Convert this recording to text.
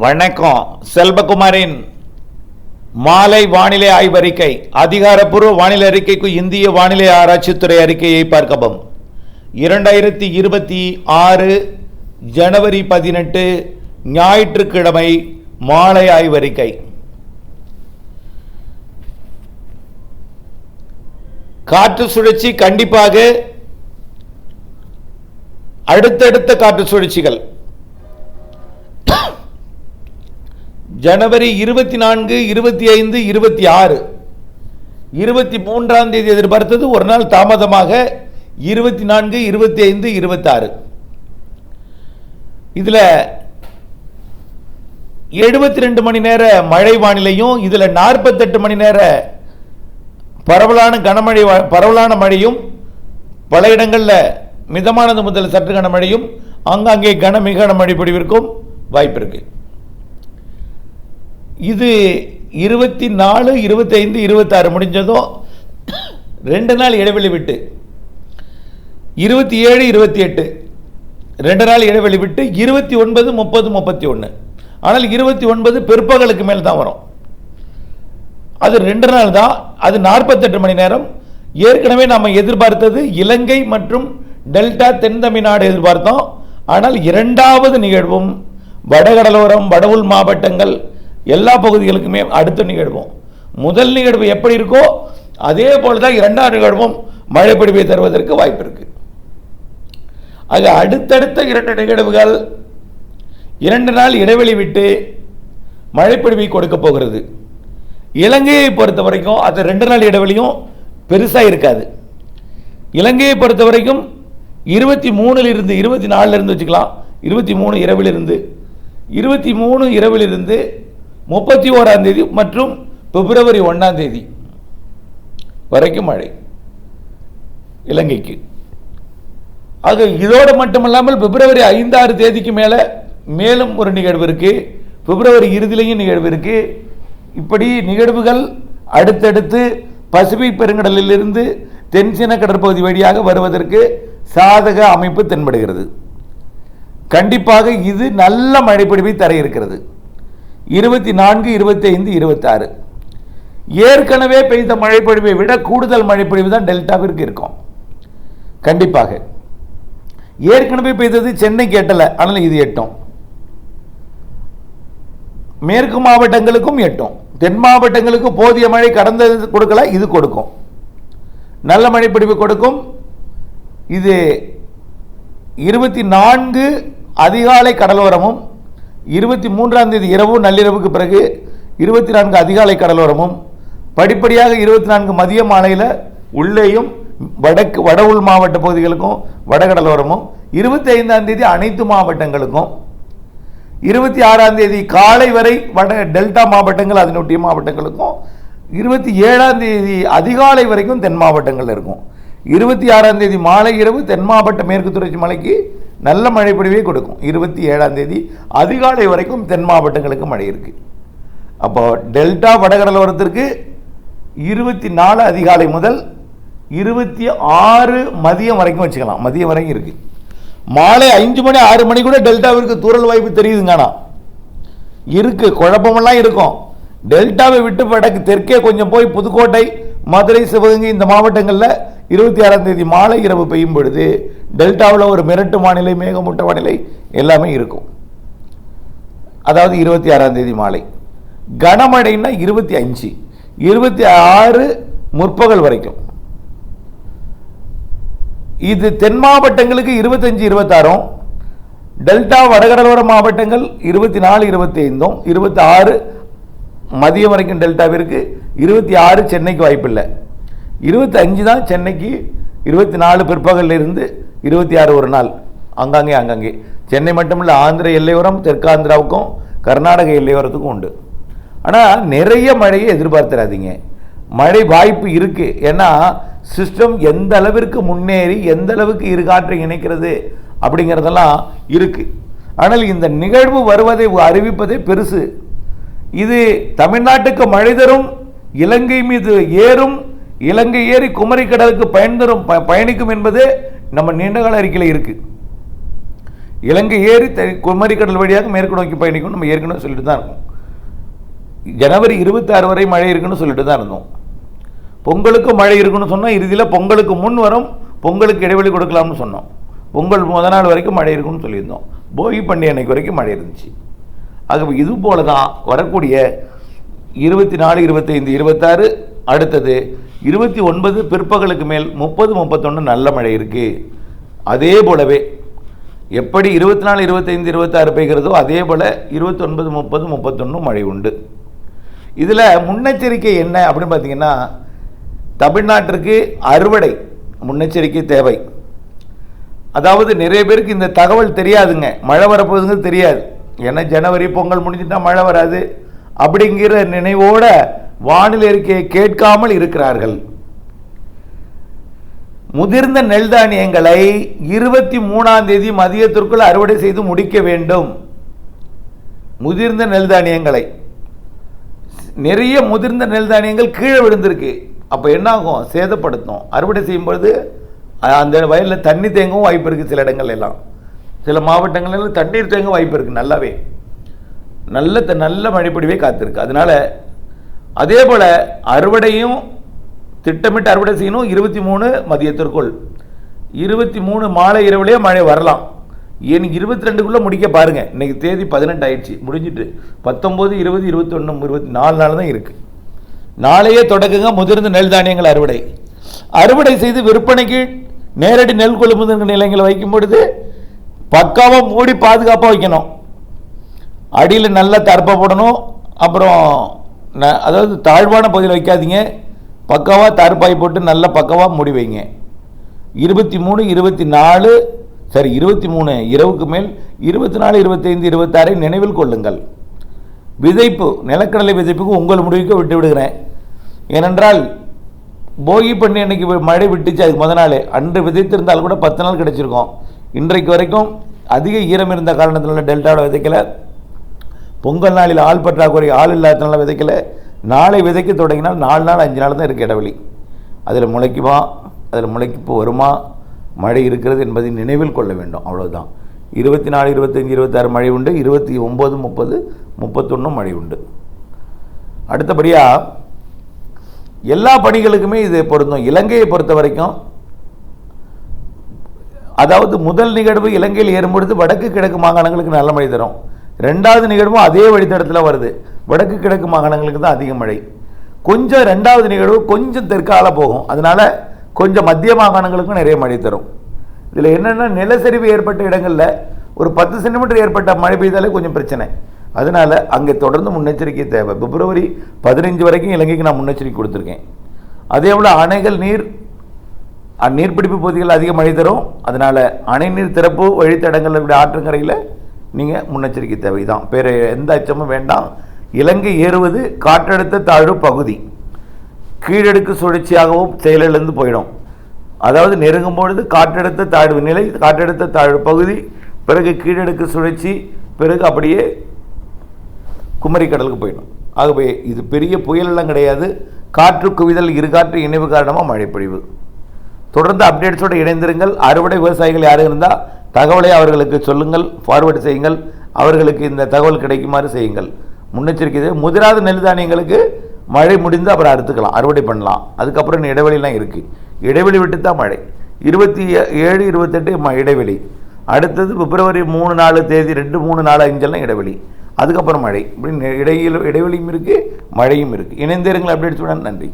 வணக்கம். செல்வகுமாரின் மாலை வானிலை ஆய்வறிக்கை. அதிகாரப்பூர்வ வானிலை அறிக்கைக்கு இந்திய வானிலை ஆராய்ச்சித்துறை அறிக்கையை பார்க்கவும். இரண்டாயிரத்தி இருபத்தி ஆறு ஜனவரி பதினெட்டு ஞாயிற்றுக்கிழமை மாலை ஆய்வறிக்கை. காற்று சுழற்சி கண்டிப்பாக அடுத்தடுத்த காற்று சுழற்சிகள். ஜனவரி இருபத்தி நான்கு இருபத்தி ஐந்து இருபத்தி ஆறு இருபத்தி மூன்றாம் தேதி எதிர்பார்த்தது ஒரு நாள் தாமதமாக இருபத்தி நான்கு இருபத்தி ஐந்து இருபத்தாறு. இதில் எழுபத்தி ரெண்டு மணி நேர மழை வானிலையும் இதில் நாற்பத்தெட்டு மணி நேர பரவலான கனமழை வா- பரவலான மழையும் பல இடங்களில் மிதமானது முதல் சற்று கனமழையும் ஆங்காங்கே கன மிக கனமழை பொழிவிற்கும் வாய்ப்பு இருக்குது இது இருபத்தி நாலு இருபத்தைந்து இருபத்தாறு முடிஞ்சதும் ரெண்டு நாள் இடைவெளி விட்டு இருபத்தி ஏழு இருபத்தி எட்டு. ரெண்டு நாள் இடைவெளி விட்டு இருபத்தி ஒன்பது முப்பது முப்பத்தி ஒன்று. ஆனால் இருபத்தி ஒன்பது பிற்பகலுக்கு மேல் தான் வரும். அது ரெண்டு நாள் தான். அது நாற்பத்தெட்டு மணி நேரம். ஏற்கனவே நாம் எதிர்பார்த்தது இலங்கை மற்றும் டெல்டா தென் தமிழ்நாடு எதிர்பார்த்தோம். ஆனால் இரண்டாவது நிகழ்வும் வடகடலோரம் வடவுள் மாவட்டங்கள் எல்லா பகுதிகளுக்குமே அடுத்த நிகழ்வும். முதல் நிகழ்வு எப்படி இருக்கோ அதே போல தான் இரண்டாம் நிகழ்வும் மழை பொழிவை தருவதற்கு வாய்ப்பு இருக்கு. ஆக அடுத்தடுத்த இரண்டு நிகழ்வுகள் இரண்டு நாள் இடைவெளி விட்டு மழைப்பொழிவை கொடுக்க போகிறது. இலங்கையை பொறுத்த வரைக்கும் அது ரெண்டு நாள் இடைவெளியும் பெருசாக இருக்காது. இலங்கையை பொறுத்த வரைக்கும் இருபத்தி மூணுலேருந்து இருபத்தி நாலுலேருந்து வச்சுக்கலாம். இருபத்தி மூணு இரவிலிருந்து. இருபத்தி மூணு இரவிலிருந்து முப்பத்தி ஓராம் தேதி மற்றும் பிப்ரவரி ஒன்றாம் தேதி வரைக்கும் மழை. இலங்கைக்கு. ஆக இதோடு மட்டுமல்லாமல் பிப்ரவரி ஐந்தாறு தேதிக்கு மேலே மேலும் ஒரு நிகழ்வு இருக்குது பிப்ரவரி இறுதியிலையும் நிகழ்வு இருக்குது இப்படி நிகழ்வுகள் அடுத்தடுத்து பசிபிக் பெருங்கடலிலிருந்து தென்சீன கடற்பகுதி வழியாக வருவதற்கு சாதக அமைப்பு தென்படுகிறது. கண்டிப்பாக இது நல்ல மழைப்பொழிவை தர இருக்கிறது. இருபத்தி நான்கு இருபத்தி ஐந்து இருபத்தாறு ஏற்கனவே பெய்த மழைப்பொழிவை விட கூடுதல் மழைப்பொழிவு தான் டெல்டாவிற்கு இருக்கும். கண்டிப்பாக. ஏற்கனவே பெய்தது சென்னைக்கு எட்டலை ஆனால் இது எட்டும். மேற்கு மாவட்டங்களுக்கும் எட்டும். தென் மாவட்டங்களுக்கு போதிய மழை கடந்தது கொடுக்கல இது கொடுக்கும். நல்ல மழைப்பிடிப்பு கொடுக்கும். இது இருபத்தி நான்கு அதிகாலை கடலோரமும் இருபத்தி மூன்றாம் தேதி இரவு நள்ளிரவுக்கு பிறகு இருபத்தி நான்கு அதிகாலை கடலோரமும் படிப்படியாக இருபத்தி நான்கு மதிய மாலையில் உள்ளேயும் வடக்கு வட உள் மாவட்ட பகுதிகளுக்கும் வடகடலோரமும் இருபத்தி ஐந்தாம் தேதி அனைத்து மாவட்டங்களுக்கும் இருபத்தி ஆறாம் தேதி காலை வரை வட டெல்டா மாவட்டங்கள் அதனுடைய மாவட்டங்களுக்கும் இருபத்தி ஏழாம் தேதி அதிகாலை வரைக்கும் தென் மாவட்டங்கள் இருக்கும். இருபத்தி ஆறாம் தேதி மாலை இரவு தென் மாவட்ட மேற்கு தொடர்ச்சி மலைக்கு நல்ல மழை பொழிவே கொடுக்கும். இருபத்தி ஏழாம் தேதி அதிகாலை வரைக்கும் தென் மாவட்டங்களுக்கு மழை இருக்கு. அப்போ டெல்டா வடகடலோரத்திற்கு இருபத்தி நாலு அதிகாலை முதல் இருபத்தி ஆறு மதியம் வரைக்கும் வச்சுக்கலாம். மதியம் வரைக்கும் இருக்கு. மாலை அஞ்சு மணி ஆறு மணி கூட டெல்டாவிற்கு தூரல் வாய்ப்பு தெரியுதுங்கண்ணா இருக்கு. குழப்பமெல்லாம் இருக்கும். டெல்டாவை விட்டு வடக்கு தெற்கே கொஞ்சம் போய் புதுக்கோட்டை மதுரை சிவகங்கை இந்த மாவட்டங்களில் இருபத்தி ஆறாம் தேதி மாலை இரவு பெய்யும் பொழுது டெல்டாவில் ஒரு மிரட்டு வானிலை மேகமூட்ட வானிலை எல்லாமே இருக்கும். அதாவது இருபத்தி ஆறாம் தேதி மாலை. கனமழைன்னா இருபத்தி அஞ்சு இருபத்தி ஆறு முற்பகல் வரைக்கும். இது தென் மாவட்டங்களுக்கு இருபத்தஞ்சு இருபத்தாறும் டெல்டா வடகடலோர மாவட்டங்கள் இருபத்தி நாலு இருபத்தி ஐந்தும் இருபத்தி ஆறு மதியம் வரைக்கும் டெல்டாவிற்கு இருபத்தி ஆறு சென்னைக்கு வாய்ப்பில்லை. இருபத்தி அஞ்சு தான் சென்னைக்கு இருபத்தி நாலு பிற்பகல்ல இருந்து இருபத்தி ஆறு ஒரு நாள். அங்கங்கே அங்கங்கே. சென்னை மட்டுமில்ல ஆந்திர எல்லையோரம் தெற்காந்திராவுக்கும் கர்நாடக எல்லையோரத்துக்கும் உண்டு. ஆனால் நிறைய மழையை எதிர்பார்த்துறாதீங்க மழை வாய்ப்பு இருக்குது ஏன்னா சிஸ்டம் எந்த அளவிற்கு முன்னேறி எந்த அளவுக்கு இரு காற்றை இணைக்கிறது அப்படிங்கிறதெல்லாம் இருக்குது ஆனால் இந்த நிகழ்வு வருவதை அறிவிப்பதே பெருசு. இது தமிழ்நாட்டுக்கு மழை தரும் இலங்கை மீது ஏறும் இலங்கை ஏறி குமரி கடலுக்கு பயன்தரும் ப- பயணிக்கும் என்பது நம்ம நீண்டகால அறிக்கையில் இருக்கு. இலங்கை ஏறி குமரி குமரிக்கடல் வழியாக மேற்கு நோக்கி பயணிக்கும் நம்ம ஏற்கனவே சொல்லிட்டு தான் இருக்கோம். ஜனவரி இருபத்தாறு வரை மழை இருக்குன்னு சொல்லிட்டு தான் இருந்தோம். பொங்கலுக்கு மழை இருக்குன்னு சொன்னால் இறுதியில் பொங்கலுக்கு முன் வரும் பொங்கலுக்கு இடைவெளி கொடுக்கலாம்னு சொன்னோம். பொங்கல் முத நாள் வரைக்கும் மழை இருக்குன்னு சொல்லியிருந்தோம். போகி பண்டிகை அன்னைக்கு வரைக்கும் மழை இருந்துச்சு. ஆக இது போல தான் வரக்கூடிய இருபத்தி நாலு இருபத்தைந்து இருபத்தாறு அடுத்தது இருபத்தி ஒன்பது பிற்பகலுக்கு மேல் முப்பது முப்பத்தொன்று நல்ல மழை இருக்குது அதே போலவே எப்படி இருபத்தி நாலு இருபத்தைந்து இருபத்தாறு பெய்கிறதோ அதே போல் இருபத்தொன்பது முப்பது முப்பத்தொன்று மழை உண்டு. இதில் முன்னெச்சரிக்கை என்ன அப்படின்னு பார்த்தீங்கன்னா தமிழ்நாட்டிற்கு அறுவடை முன்னெச்சரிக்கை தேவை. அதாவது நிறைய பேருக்கு இந்த தகவல் தெரியாதுங்க. மழை வரப்போகுதுங்கிறது தெரியாது. ஏன்னா ஜனவரி பொங்கல் முடிஞ்சுட்டா மழை வராது. அப்படிங்கிற நினைவோட வானிலை அறிக்கையை கேட்காமல் இருக்கிறார்கள். முதிர்ந்த நெல் தானியங்களை இருபத்தி மூணாம் தேதி மதியத்திற்குள் அறுவடை செய்து முடிக்க வேண்டும். முதிர்ந்த நெல் தானியங்களை. நிறைய முதிர்ந்த நெல் தானியங்கள் கீழே விழுந்திருக்கு. அப்போ என்னாகும்? சேதப்படுத்தும். அறுவடை செய்யும்பொழுது அந்த வயலில் தண்ணி தேங்கவும் வாய்ப்பு இருக்குது சில இடங்கள் எல்லாம். சில மாவட்டங்களில் தண்ணீர் தேங்க வாய்ப்பு இருக்குது நல்லாவே. நல்ல த- நல்ல மழைப்பொடிவே காத்திருக்கு. அதனால அதே போல் அறுவடையும் திட்டமிட்டு அறுவடை செய்யணும். இருபத்தி மூணு மதியத்திற்குள். இருபத்தி மூணு மாலை இரவுலேயே மழை வரலாம். ஏன் இருபத்தி ரெண்டுக்குள்ளே முடிக்க பாருங்கள் இன்றைக்கி தேதி பதினெட்டு ஆயிடுச்சு. முடிஞ்சிட்டு பத்தொம்போது இருபது இருபத்தொன்று இருபத்தி நாலு நாள் தான் இருக்குது நாளையே தொடக்குங்க முதிர்ந்த நெல் தானியங்கள் அறுவடை. அறுவடை செய்து விற்பனைக்கு நேரடி நெல் கொள்முதல் நிலையங்களை வைக்கும் பொழுது பக்காவாக மூடி பாதுகாப்பாக வைக்கணும். அடியில் நல்லா தரப்பை போடணும். அப்புறம் அதாவது தாழ்வான பகுதியில் வைக்காதீங்க. பக்கவாக தர்ப்பாய் போட்டு நல்லா பக்கவாக மூடி வைங்க. இருபத்தி மூணு இருபத்தி நாலு சரி இருபத்தி மூணு இரவுக்கு மேல் இருபத்தி நாலு இருபத்தைந்து இருபத்தாறை நினைவில் கொள்ளுங்கள். விதைப்பு நிலக்கடலை விதைப்புக்கு உங்கள் முடிவுக்கு விட்டு விடுகிறேன். ஏனென்றால் போகி பண்ணி அன்னைக்கு மழை விட்டுச்சு அதுக்கு முத நாள். அன்று விதைத்திருந்தால் கூட பத்து நாள் கிடச்சிருக்கும். இன்றைக்கு வரைக்கும் அதிக ஈரம் இருந்த காரணத்தினால டெல்டாவோட விதைக்கல. பொங்கல் நாளில் ஆள் பற்றாக்குறை ஆள் இல்லாதனால விதைக்கல. நாளை விதைக்க தொடங்கினால் நாலு நாள் அஞ்சு நாள் தான் இருக்குது இடைவெளி. அதில் முளைக்குமா? அதில் முளைக்கு வருமா? மழை இருக்கிறது என்பதை நினைவில் கொள்ள வேண்டும். அவ்வளோதான் இருபத்தி நாலு இருபத்தஞ்சி இருபத்தாறு மழை உண்டு. இருபத்தி ஒம்பது முப்பது முப்பத்தொன்று மழை உண்டு. அடுத்தபடியாக எல்லா பணிகளுக்குமே இது பொருந்தும். இலங்கையை பொறுத்த வரைக்கும் அதாவது முதல் நிகழ்வு இலங்கையில் ஏறும்பொழுது வடக்கு கிழக்கு மாகாணங்களுக்கு நல்ல மழை தரும். ரெண்டாவது நிகழ்வும் அதே வழித்தடத்தில் வருது. வடக்கு கிழக்கு மாகாணங்களுக்கு தான் அதிக மழை. கொஞ்சம் ரெண்டாவது நிகழ்வு கொஞ்சம் தெற்கால போகும். அதனால கொஞ்சம் மத்திய மாகாணங்களுக்கும் நிறைய மழை தரும். இதில் என்னென்னா நிலச்சரிவு ஏற்பட்ட இடங்களில் ஒரு பத்து சென்டிமீட்டர் ஏற்பட்ட மழை பெய்தாலே கொஞ்சம் பிரச்சனை. அதனால் அங்கே தொடர்ந்து முன்னெச்சரிக்கை தேவை. பிப்ரவரி பதினஞ்சு வரைக்கும் இலங்கைக்கு நான் முன்னெச்சரிக்கை கொடுத்துருக்கேன். அதே போல் அணைகள் நீர் நீர்பிடிப்பு பகுதிகள் அதிக மழை தரும். அதனால் அணை நீர் திறப்பு வழித்தடங்கள் ஆற்றங்கரையில் நீங்கள் முன்னெச்சரிக்கை தேவை தான் வேறு எந்த அச்சமும் வேண்டாம். இலங்கை ஏறுவது காற்றழுத்த தாழ்வு பகுதி. கீழடுக்கு சுழற்சியாகவும் செயலிழந்து போயிடும். அதாவது நெருங்கும் பொழுது காற்றழுத்த தாழ்வு நிலை காற்றழுத்த தாழ்வு பகுதி பிறகு கீழடுக்கு சுழற்சி பிறகு அப்படியே குமரி கடலுக்கு போயிடும். ஆகவே இது பெரிய புயலெல்லாம் கிடையாது. காற்று குவிதல் இருகாற்று இணைவு காரணமாக மழைப்பொழிவு. தொடர்ந்து அப்டேட்ஸோடு இணைந்திருங்கள். அறுவடை விவசாயிகள் யாரும் இருந்தால் தகவலை அவர்களுக்கு சொல்லுங்கள் ஃபார்வர்டு செய்யுங்கள். அவர்களுக்கு இந்த தகவல் கிடைக்குமாறு செய்யுங்கள். முன்னெச்சரிக்கை முதிராத நெல் தானியங்களுக்கு மழை முடிந்து அப்புறம் அறுத்துக்கலாம். அறுவடை பண்ணலாம். அதுக்கப்புறம் இன்னும் இடைவெளிலாம் இருக்குது இடைவெளி விட்டு தான் மழை. இருபத்தி ஏழு இருபத்தெட்டு ம இடைவெளி. அடுத்தது பிப்ரவரி மூணு நாலு தேதி ரெண்டு மூணு நாலு அஞ்செல்லாம் இடைவெளி. அதுக்கப்புறம் மழை. இப்படி இடையில் இடைவெளியும் இருக்குது மழையும் இருக்குது இணைந்திருங்கள் அப்டேட்ஸுடன் நன்றி.